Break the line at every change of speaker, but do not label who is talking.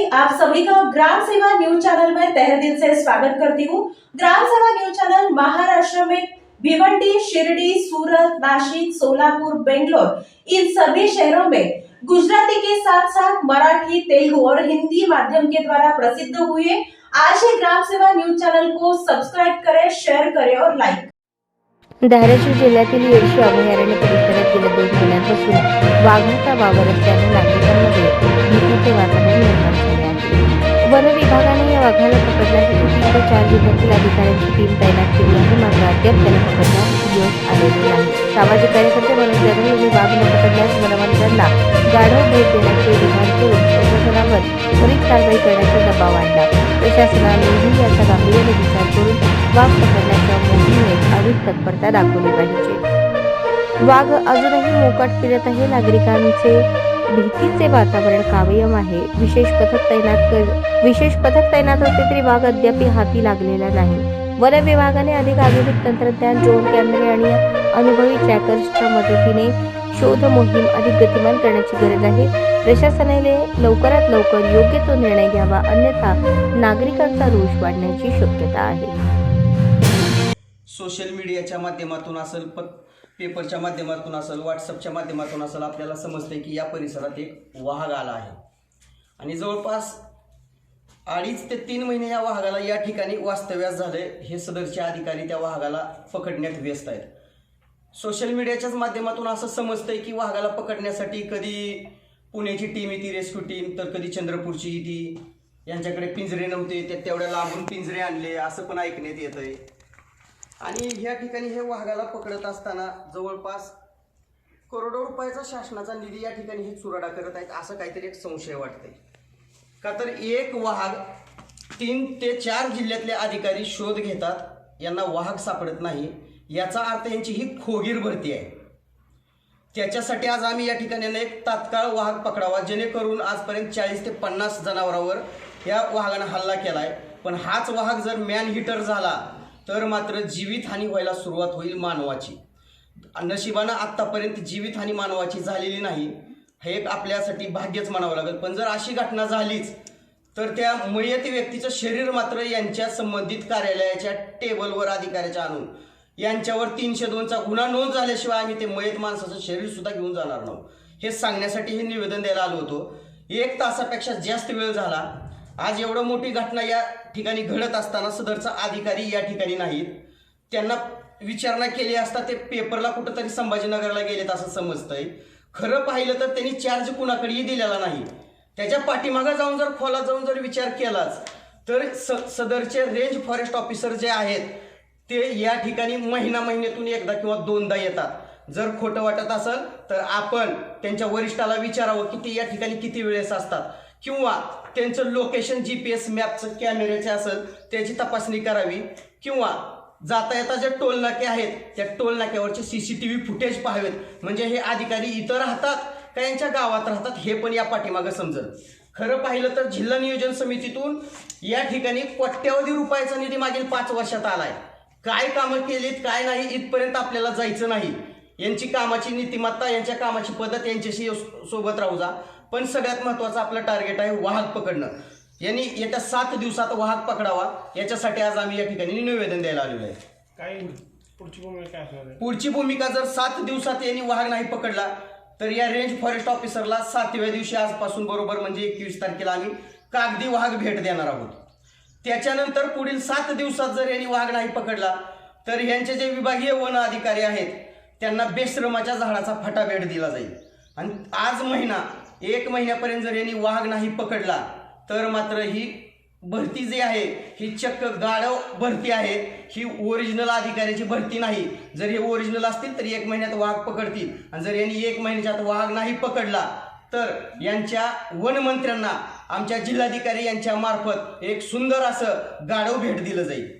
सभी आप सभी का ग्राम सेवा न्यूज चैनल में तहे दिल से स्वागत करती हूँ। ग्राम सेवा न्यूज चैनल महाराष्ट्र में भिवंडी शिरडी सूरत नासिक सोलापुर बेंगलोर इन सभी शहरों में गुजराती के साथ साथ मराठी तेलुगु और हिंदी माध्यम के द्वारा प्रसिद्ध हुए आज ही ग्राम सेवा न्यूज चैनल को सब्सक्राइब करें शेयर करें और लाइक
धाराशिव जिल्ह्यातील येडशी अभयारण्य परिसरात गेल्या दोन महिन्यांपासून वाघाचा वावर असल्याने नागरिकांमध्ये भीतीचे वातावरण निर्माण झाले. वन विभागाने या वाघाला पकडण्यासाठी तीन चार जिल्ह्यातील अधिकाऱ्यांची टीम तैनात केली आहे. मात्र अद्याप त्याला पकडण्यास यश आलेले नाही. सामाजिक कार्यकर्ते मनोज जाधव यांनी वाघ न पकडल्यास वनमंत्र्यांना गाढव भेट देण्याचे विधान करून प्रशासनावर त्वरित कारवाई करण्याचा दबाव आणला. प्रशासनानेही याचा गांभीर्याने विचार करून वाघ पकडण्याच्या मोहिमेत अधिक तत्परता दाखवली पाहिजे. वाघ अजूनही मोकाट फिरत आहे. नागरिकांचे भीतीचे वातावरण कायम आहे. विशेष पथक तैनात कर विशेष पथक तैनात असले तरी वाघ अद्याप हाती लागलेला नाही. वन विभागाने अधिक आधुनिक तंत्रज्ञान ड्रोन कॅमेरे आणि अनुभवी ट्रॅकर्सच्या मदतीने शोध मोहीम अधिक गतिमान करण्याची गरज आहे. प्रशासनाने लवकरात लवकर योग्य तो निर्णय घ्यावा अन्यथा नागरिकांचा रोष वाढण्याची शक्यता आहे.
सोशल मीडियाच्या माध्यमातून असेल पेपरच्या माध्यमातून असेल व्हॉट्सअपच्या माध्यमातून असेल आपल्याला समजते की या परिसरात एक वाघ आला आहे. आणि जवळपास अडीच ते तीन महिने या वाघाला या ठिकाणी वास्तव्यास झाले हे सदरचे अधिकारी त्या वाघाला पकडण्यात व्यस्त आहेत. सोशल मीडियाच्याच माध्यमातून असं समजतंय की वाघाला पकडण्यासाठी कधी पुण्याची टीम येते रेस्क्यू टीम तर कधी चंद्रपूरची येते. यांच्याकडे पिंजरे नव्हते ते तेवढ्या लांबून पिंजरे आणले असं पण ऐकण्यात येतंय. आणि ह्या ठिकाणी हे वाघाला पकडत असताना जवळपास करोडो रुपयाचा शासनाचा निधी या ठिकाणी हे चुराडा करत आहेत असं काहीतरी एक संशय वाटते का तर एक वाघ तीन ते चार जिल्ह्यातले अधिकारी शोध घेतात यांना वाहक सापडत नाही याचा अर्थ यांची ही खोगीर भरती आहे. त्याच्यासाठी आज आम्ही या ठिकाणी एक तात्काळ वाहक पकडावा जेणेकरून आजपर्यंत चाळीस ते पन्नास जनावरांवर या वाघानं हल्ला केला आहे पण हाच वाहक जर मॅन हिटर झाला तर मात्र जीवितहानी व्हायला सुरुवात होईल मानवाची. नशिबानं आत्तापर्यंत जीवितहानी मानवाची झालेली नाही हे एक आपल्यासाठी भाग्यच म्हणावं लागेल. पण जर अशी घटना झालीच तर त्या मयती व्यक्तीचं शरीर मात्र यांच्या संबंधित कार्यालयाच्या टेबलवर अधिकाऱ्याच्या आणून यांच्यावर तीनशे दोनचा गुन्हा नोंद झाल्याशिवाय आम्ही ते मयत माणसाचं शरीर सुद्धा घेऊन जाणार नाही. हे सांगण्यासाठी हे निवेदन द्यायला आलो होतो. एक तासापेक्षा जास्त वेळ झाला. आज एवढं मोठी घटना या ठिकाणी घडत असताना सदरचा अधिकारी या ठिकाणी नाहीत. त्यांना विचारणा केली असता ते पेपरला कुठंतरी संभाजीनगरला गेलेत असं समजतंय. खरं पाहिलं तर त्यांनी चार्ज कुणाकडेही दिलेला नाही. त्याच्या पाठीमागं जाऊन जर खोला जाऊन जर विचार केलाच तर स सदरचे रेंज फॉरेस्ट ऑफिसर जे आहेत ते या ठिकाणी महिना महिन्यातून एकदा किंवा दोनदा येतात. जर खोटं वाटत असेल तर आपण त्यांच्या वरिष्ठाला विचारावं की ते या ठिकाणी किती वेळेस असतात. किंवा त्यांचं लोकेशन जी पी एस मॅपचं कॅमेऱ्याचे असेल त्याची तपासणी करावी. किंवा जाता येता जे टोल नाके आहेत त्या toll नाक्यावरचे C C T V footage पाहावेत. म्हणजे हे अधिकारी इथं राहतात का यांच्या गावात राहतात हे पण या पाठीमागं समजल. खरं पाहिलं तर जिल्हा नियोजन समितीतून या ठिकाणी कोट्यावधी रुपयाचा निधी मागील पाच वर्षात आलाय. काय कामं केलीत काय नाही इथपर्यंत आपल्याला जायचं नाही. यांची कामाची नीतिमत्ता यांच्या कामाची पद्धत यांच्याशी सोबत राहू जा. पण सगळ्यात महत्त्वाचं आपलं टार्गेट आहे वाहक पकडणं. यांनी येत्या सात दिवसात वाहक पकडावा याच्यासाठी आज आम्ही या ठिकाणी निवेदन द्यायला आलेलो आहे.
काय पुढची भूमिका काय असणार आहे?
पुढची भूमिका जर सात दिवसात यांनी वाहक नाही पकडला तर या रेंज फॉरेस्ट ऑफिसरला सातव्या दिवशी आजपासून बरोबर म्हणजे एकवीस तारखेला आम्ही कागदी वाहक भेट देणार आहोत. त्याच्यानंतर पुढील सात दिवसात जर यांनी वाघ नाही पकडला तर यांचे जे विभागीय वन अधिकारी आहेत त्यांना बेश्रमाच्या झाडाचा फटा भेट दिला जाईल. आणि आज महिना एक महिन्यापर्यंत जर यांनी वाघ नाही पकडला तर मात्र ही भरती जी आहे ही चक्क गाढव भरती आहे. ही ओरिजिनल अधिकाऱ्याची भरती नाही. जर हे ओरिजिनल असतील तर एक महिन्यात वाघ पकडतील. आणि जर यांनी एक महिन्याच्यात वाघ नाही पकडला तर यांच्या वनमंत्र्यांना आमच्या जिल्हाधिकारी यांच्या मार्फत एक सुंदर असं गाढव भेट दिलं जाईल.